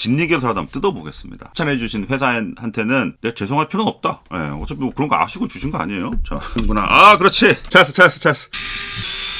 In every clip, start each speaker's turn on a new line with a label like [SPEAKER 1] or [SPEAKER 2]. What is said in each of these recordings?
[SPEAKER 1] 진리개설 하다 뜯어보겠습니다. 추천해주신 회사한테는 내가 죄송할 필요는 없다. 예, 어차피 뭐 그런 거 아시고 주신 거 아니에요? 자, 구나. 아, 그렇지. 잘했어, 잘했어, 잘했어.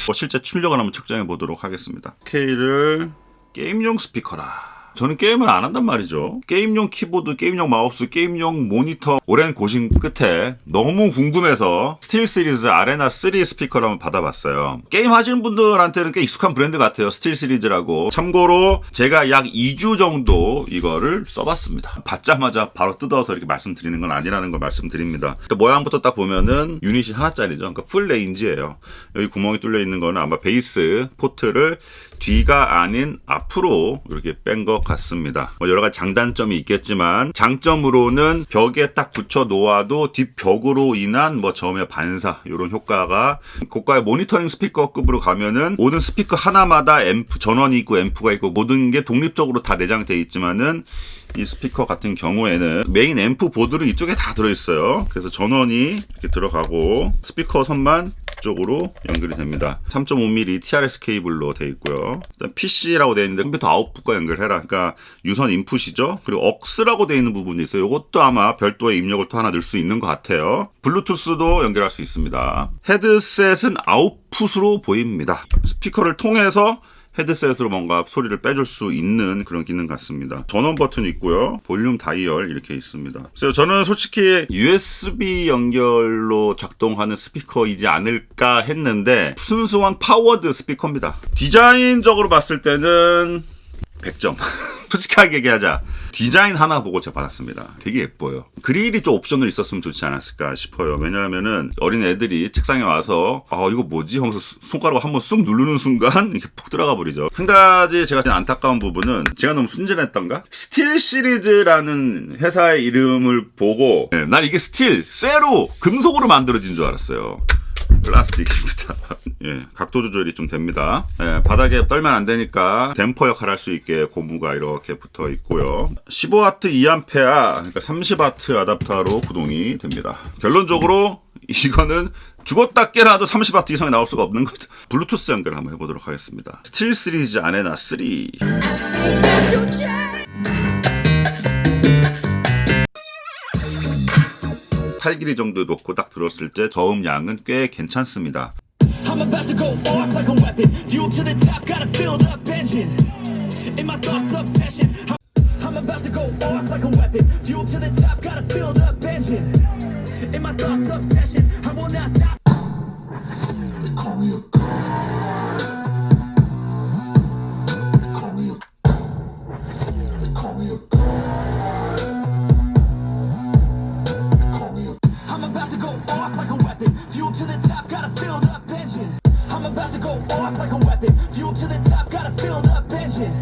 [SPEAKER 1] 뭐 실제 출력을 한번 측정해 보도록 하겠습니다. K를 게임용 스피커라. 저는 게임을 안 한단 말이죠. 게임용 키보드, 게임용 마우스, 게임용 모니터 오랜 고심 끝에 너무 궁금해서 스틸 시리즈 아레나 3 스피커를 한번 받아봤어요. 게임 하시는 분들한테는 꽤 익숙한 브랜드 같아요. 스틸 시리즈라고. 참고로 제가 약 2주 정도 이거를 써봤습니다. 받자마자 바로 뜯어서 이렇게 말씀드리는 건 아니라는 걸 말씀드립니다. 그러니까 모양부터 딱 보면은 유닛이 하나짜리죠. 그러니까 풀 레인지예요. 여기 구멍이 뚫려 있는 거는 아마 베이스 포트를 뒤가 아닌 앞으로 이렇게 뺀 것 같습니다. 뭐 여러 가지 장단점이 있겠지만 장점으로는 벽에 딱 붙여 놓아도 뒷벽으로 인한 뭐 저음의 반사 이런 효과가 고가의 모니터링 스피커급으로 가면은 모든 스피커 하나마다 앰프 전원이 있고 앰프가 있고 모든 게 독립적으로 다 내장돼 있지만은 이 스피커 같은 경우에는 메인 앰프 보드는 이쪽에 다 들어있어요. 그래서 전원이 이렇게 들어가고 스피커 선만 쪽으로 연결이 됩니다. 3.5mm TRS 케이블로 되어 있고요. 일단 PC라고 되어 있는데 컴퓨터 아웃풋과 연결해라. 그러니까 유선 인풋이죠. 그리고 억스라고 되어 있는 부분이 있어요. 이것도 아마 별도의 입력을 또 하나 넣을 수 있는 것 같아요. 블루투스도 연결할 수 있습니다. 헤드셋은 아웃풋으로 보입니다. 스피커를 통해서 헤드셋으로 뭔가 소리를 빼줄 수 있는 그런 기능 같습니다. 전원 버튼 있고요. 볼륨 다이얼 이렇게 있습니다. 그래서 저는 솔직히 USB 연결로 작동하는 스피커이지 않을까 했는데 순수한 파워드 스피커입니다. 디자인적으로 봤을 때는 100점. 솔직하게 얘기하자. 디자인 하나 보고 제가 받았습니다. 되게 예뻐요. 그릴이 좀 옵션을 있었으면 좋지 않았을까 싶어요. 왜냐하면은 어린 애들이 책상에 와서 아 이거 뭐지 하면서 수- 손가락을 한번 쑥 누르는 순간 이렇게 푹 들어가 버리죠. 한 가지 제가 좀 안타까운 부분은 제가 너무 순진했던가? 스틸 시리즈라는 회사의 이름을 보고 네, 난 이게 스틸, 쇠로, 금속으로 만들어진 줄 알았어요. 플라스틱입니다. 예, 각도 조절이 좀 됩니다. 예, 바닥에 떨면 안 되니까 댐퍼 역할을 할 수 있게 고무가 이렇게 붙어 있고요. 15W 2A, 그러니까 30W 아답터로 구동이 됩니다. 결론적으로 이거는 죽었다 깨나도 30W 이상이 나올 수가 없는 것. 블루투스 연결 한번 해보도록 하겠습니다. 스틸 시리즈 아레나 3. 8길이 정도 놓고 딱 들었을 때 저음량은 꽤 괜찮습니다.
[SPEAKER 2] Off like a weapon. Fuel to the top, got a filled up engine.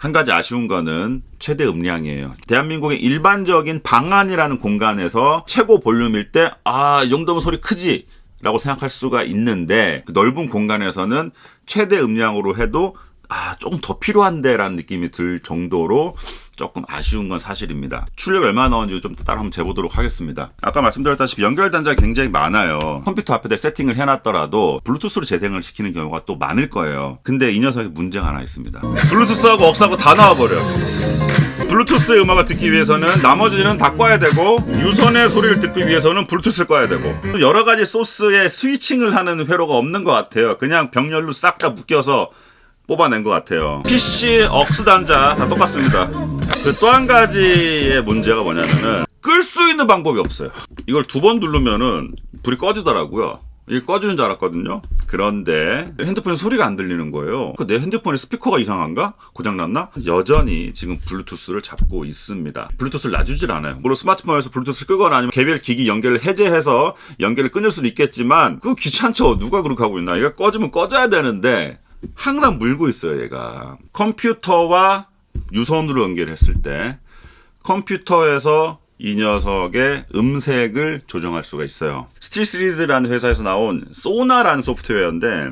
[SPEAKER 1] 한 가지 아쉬운 거는 최대 음량이에요. 대한민국의 일반적인 방안이라는 공간에서 최고 볼륨일 때, 아, 이 정도면 소리 크지? 라고 생각할 수가 있는데, 그 넓은 공간에서는 최대 음량으로 해도, 아, 조금 더 필요한데? 라는 느낌이 들 정도로 조금 아쉬운 건 사실입니다. 출력 얼마나 나오는지 좀 따라 한번 재보도록 하겠습니다. 아까 말씀드렸다시피 연결 단자가 굉장히 많아요. 컴퓨터 앞에다 세팅을 해놨더라도 블루투스로 재생을 시키는 경우가 또 많을 거예요. 근데 이 녀석에 문제가 하나 있습니다. 블루투스하고 억스하고 다 나와버려. 블루투스의 음악을 듣기 위해서는 나머지는 다 꺼야 되고 유선의 소리를 듣기 위해서는 블루투스를 꺼야 되고 여러 가지 소스에 스위칭을 하는 회로가 없는 것 같아요. 그냥 병렬로 싹 다 묶여서 뽑아낸 것 같아요. PC 억스 단자 다 똑같습니다. 그 또 한 가지의 문제가 뭐냐면은 끌 수 있는 방법이 없어요. 이걸 두 번 누르면은 불이 꺼지더라고요. 이게 꺼지는 줄 알았거든요. 그런데 핸드폰에 소리가 안 들리는 거예요. 그내 핸드폰에 스피커가 이상한가? 고장났나? 여전히 지금 블루투스를 잡고 있습니다. 블루투스를 놔주질 않아요. 물론 스마트폰에서 블루투스를 끄거나 아니면 개별 기기 연결을 해제해서 연결을 끊을 수는 있겠지만 그거 귀찮죠. 누가 그렇게 하고 있나? 얘가 꺼지면 꺼져야 되는데 항상 물고 있어요, 얘가. 컴퓨터와 유선으로 연결했을 때 컴퓨터에서 이 녀석의 음색을 조정할 수가 있어요. 스틸 시리즈라는 회사에서 나온 소나라는 소프트웨어인데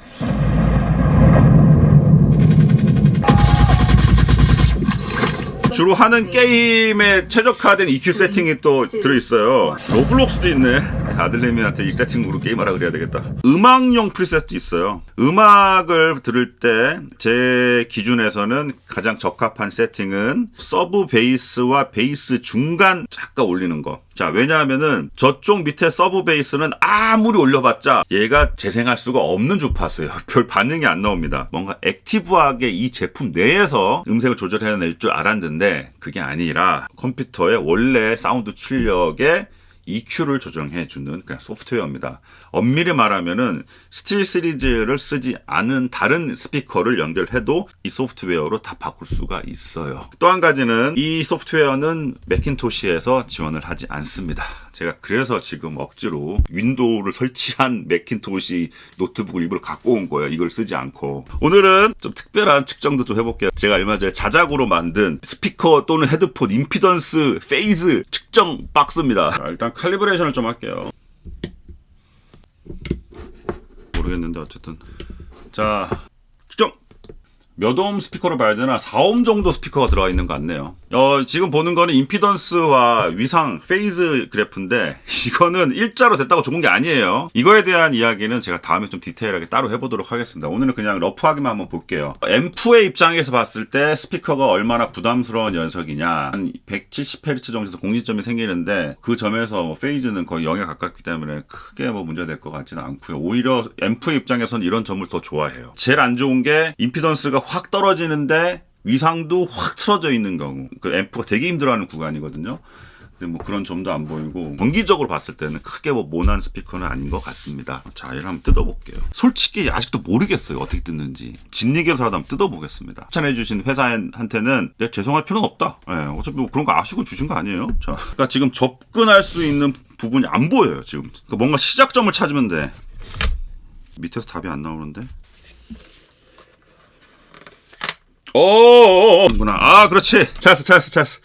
[SPEAKER 1] 주로 하는 게임에 최적화된 EQ 세팅이 또 들어있어요. 로블록스도 있네. 아들내미한테 이 세팅으로 게임하라 그래야 되겠다. 음악용 프리셋도 있어요. 음악을 들을 때 제 기준에서는 가장 적합한 세팅은 서브 베이스와 베이스 중간 잠깐 올리는 거. 자, 왜냐하면은 저쪽 밑에 서브 베이스는 아무리 올려봤자 얘가 재생할 수가 없는 주파수예요. 별 반응이 안 나옵니다. 뭔가 액티브하게 이 제품 내에서 음색을 조절해낼 줄 알았는데 그게 아니라 컴퓨터의 원래 사운드 출력에 EQ를 조정해 주는 그냥 소프트웨어입니다. 엄밀히 말하면은 스틸 시리즈를 쓰지 않은 다른 스피커를 연결해도 이 소프트웨어로 다 바꿀 수가 있어요. 또 한 가지는 이 소프트웨어는 맥킨토시에서 지원을 하지 않습니다. 제가 그래서 지금 억지로 윈도우를 설치한 맥킨토시 노트북을 일부러 갖고 온 거예요. 이걸 쓰지 않고. 오늘은 좀 특별한 측정도 좀 해볼게요. 제가 얼마 전에 자작으로 만든 스피커 또는 헤드폰 임피던스 페이즈 측정 박스입니다. 자, 일단 칼리브레이션을 좀 할게요. 모르겠는데 어쨌든 자 몇 옴 스피커로 봐야 되나? 4옴 정도 스피커가 들어가 있는 것 같네요. 어 지금 보는 거는 임피던스와 위상 페이즈 그래프인데 이거는 일자로 됐다고 좋은 게 아니에요. 이거에 대한 이야기는 제가 다음에 좀 디테일하게 따로 해보도록 하겠습니다. 오늘은 그냥 러프하게만 한번 볼게요. 앰프의 입장에서 봤을 때 스피커가 얼마나 부담스러운 녀석이냐. 한 170Hz 정도에서 공지점이 생기는데 그 점에서 뭐 페이즈는 거의 0에 가깝기 때문에 크게 뭐 문제가 될 것 같지는 않고요. 오히려 앰프의 입장에서는 이런 점을 더 좋아해요. 제일 안 좋은 게 임피던스가 확 떨어지는데 위상도 확 틀어져 있는 경우 그 앰프가 되게 힘들어하는 구간이거든요 근데 뭐 그런 점도 안 보이고 전기적으로 봤을 때는 크게 뭐 모난 스피커는 아닌 것 같습니다. 자, 이를 한번 뜯어볼게요. 솔직히 아직도 모르겠어요. 어떻게 뜯는지. 진리에서라도 한번 뜯어보겠습니다. 추천해주신 회사한테는 내가 죄송할 필요는 없다. 예, 어차피 뭐 그런 거 아시고 주신 거 아니에요. 자, 그러니까 지금 접근할 수 있는 부분이 안 보여요. 지금 그러니까 뭔가 시작점을 찾으면 돼. 밑에서 답이 안 나오는데. 오, 구나. 아, 그렇지. 찾았어, 찾았어, 찾았어.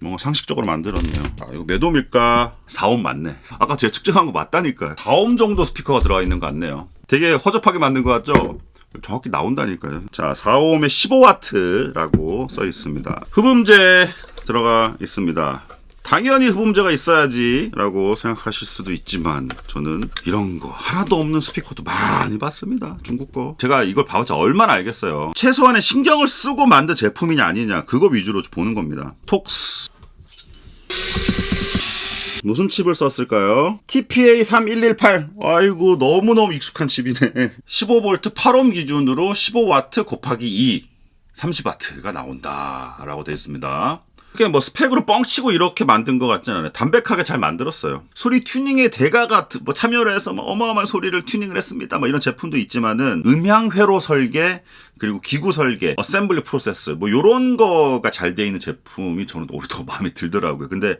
[SPEAKER 1] 뭔가 상식적으로 만들었네요. 아, 이거 몇 옴일까? 4옴 맞네. 아까 제가 측정한 거 맞다니까요. 4옴 정도 스피커가 들어가 있는 것 같네요. 되게 허접하게 만든 것 같죠? 정확히 나온다니까요. 자, 4옴에 15와트라고 써 있습니다. 흡음재 들어가 있습니다. 당연히 흡음재가 있어야지라고 생각하실 수도 있지만 저는 이런 거 하나도 없는 스피커도 많이 봤습니다. 중국 거. 제가 이걸 봐봤자 얼마나 알겠어요. 최소한의 신경을 쓰고 만든 제품이냐 아니냐 그거 위주로 보는 겁니다. 톡스 무슨 칩을 썼을까요? TPA 3118. 아이고, 너무너무 익숙한 칩이네. 15V 8옴 기준으로 15W 곱하기 2. 30W가 나온다. 라고 되어 있습니다. 그게 뭐 스펙으로 뻥치고 이렇게 만든 것 같진 않아요. 담백하게 잘 만들었어요. 소리 튜닝의 대가가 뭐 참여를 해서 뭐 어마어마한 소리를 튜닝을 했습니다. 뭐 이런 제품도 있지만은 음향 회로 설계 그리고 기구 설계, 어셈블리 프로세스 뭐 요런 거가 잘 돼 있는 제품이 저는 오히려 더 마음에 들더라고요. 근데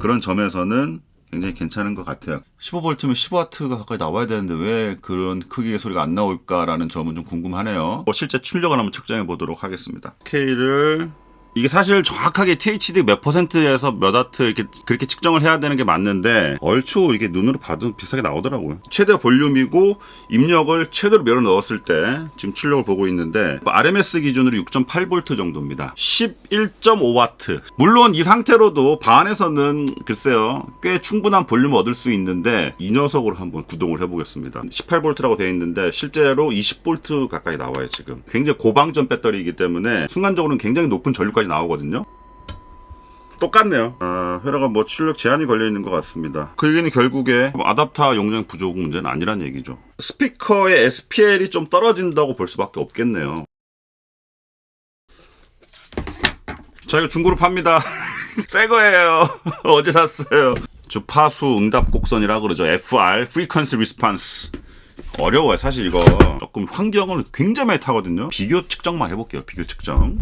[SPEAKER 1] 그런 점에서는 굉장히 괜찮은 것 같아요. 15V면 15W가 가까이 나와야 되는데 왜 그런 크기의 소리가 안 나올까라는 점은 좀 궁금하네요. 뭐 실제 출력을 한번 측정해 보도록 하겠습니다. K를 이게 사실 정확하게 THD 몇 퍼센트에서 몇 와트 이렇게 그렇게 측정을 해야 되는 게 맞는데 얼추 이게 눈으로 봐도 비슷하게 나오더라고요. 최대 볼륨이고 입력을 최대로 밀어 넣었을 때 지금 출력을 보고 있는데 RMS 기준으로 6.8V 정도입니다. 11.5와트. 물론 이 상태로도 반에서는 글쎄요 꽤 충분한 볼륨을 얻을 수 있는데 이 녀석으로 한번 구동을 해보겠습니다. 18V라고 되어 있는데 실제로 20V 가까이 나와요 지금. 굉장히 고방전 배터리이기 때문에 순간적으로는 굉장히 높은 전류까지 나오거든요. 똑같네요. 아, 회로가 뭐 출력 제한이 걸려 있는 것 같습니다. 그 얘기는 결국에 뭐 아답터 용량 부족 문제는 아니란 얘기죠. 스피커의 SPL이 좀 떨어진다고 볼 수밖에 없겠네요. 저 이거 중고로 팝니다. 새 거예요. 어제 샀어요. 주파수 응답 곡선이라 그러죠. FR, Frequency Response. 어려워요. 사실 이거 조금 환경을 굉장히 많이 타거든요. 비교 측정만 해볼게요. 비교 측정.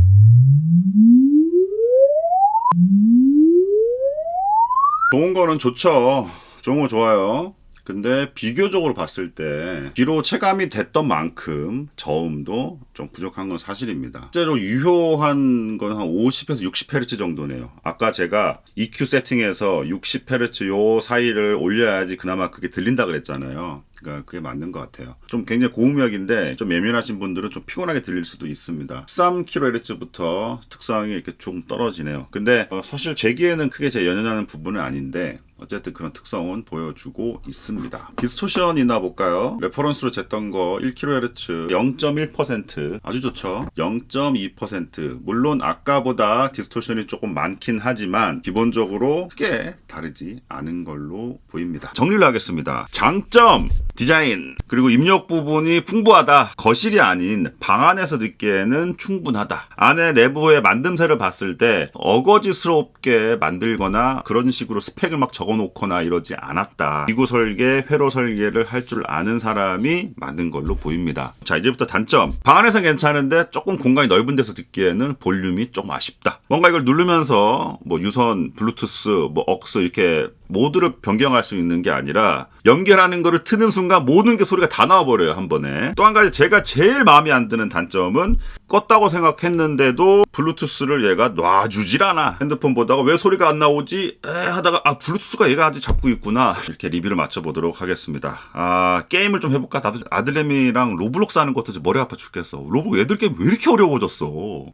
[SPEAKER 1] 좋은 거는 좋죠. 좋은 거 좋아요. 근데 비교적으로 봤을 때 비로 체감이 됐던 만큼 저음도 좀 부족한 건 사실입니다. 실제로 유효한 건 한 50에서 60Hz 정도네요. 아까 제가 EQ 세팅에서 60Hz 요 사이를 올려야지 그나마 그게 들린다 그랬잖아요. 그러니까 그게 맞는 것 같아요. 좀 굉장히 고음역인데 좀 예민하신 분들은 좀 피곤하게 들릴 수도 있습니다. 13kHz부터 특성이 이렇게 좀 떨어지네요. 근데 어, 사실 제기에는 크게 제 연연하는 부분은 아닌데 어쨌든 그런 특성은 보여주고 있습니다. 디스토션이나 볼까요? 레퍼런스로 쟀던 거 1kHz 0.1% 아주 좋죠. 0.2% 물론 아까보다 디스토션이 조금 많긴 하지만 기본적으로 크게 다르지 않은 걸로 보입니다. 정리를 하겠습니다. 장점 디자인 그리고 입력 부분이 풍부하다. 거실이 아닌 방 안에서 듣기에는 충분하다. 안에 내부의 만듦새를 봤을 때 어거지스럽게 만들거나 그런 식으로 스펙을 막 적어 놓거나 이러지 않았다. 기구 설계, 회로 설계를 할 줄 아는 사람이 만든 걸로 보입니다. 자 이제부터 단점. 방 안에서 괜찮은데 조금 공간이 넓은 데서 듣기에는 볼륨이 조금 아쉽다. 뭔가 이걸 누르면서 뭐 유선, 블루투스, 뭐 억스 이렇게 모드를 변경할 수 있는 게 아니라 연결하는 거를 트는 순간 모든 게 소리가 다 나와버려요 한 번에. 또 한 가지 제가 제일 마음에 안 드는 단점은 껐다고 생각했는데도 블루투스를 얘가 놔주질 않아. 핸드폰 보다가 왜 소리가 안 나오지? 에 하다가 아 블루투스가 얘가 아직 잡고 있구나. 이렇게 리뷰를 맞춰보도록 하겠습니다. 아 게임을 좀 해볼까? 나도 아들내미랑 로블록스 하는 것도 이제 머리 아파 죽겠어. 로블 애들 게임 왜 이렇게 어려워졌어?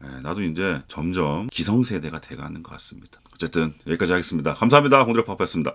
[SPEAKER 1] 에, 나도 이제 점점 기성세대가 돼가는 것 같습니다. 어쨌든 여기까지 하겠습니다. 감사합니다. 홍드레 파파였습니다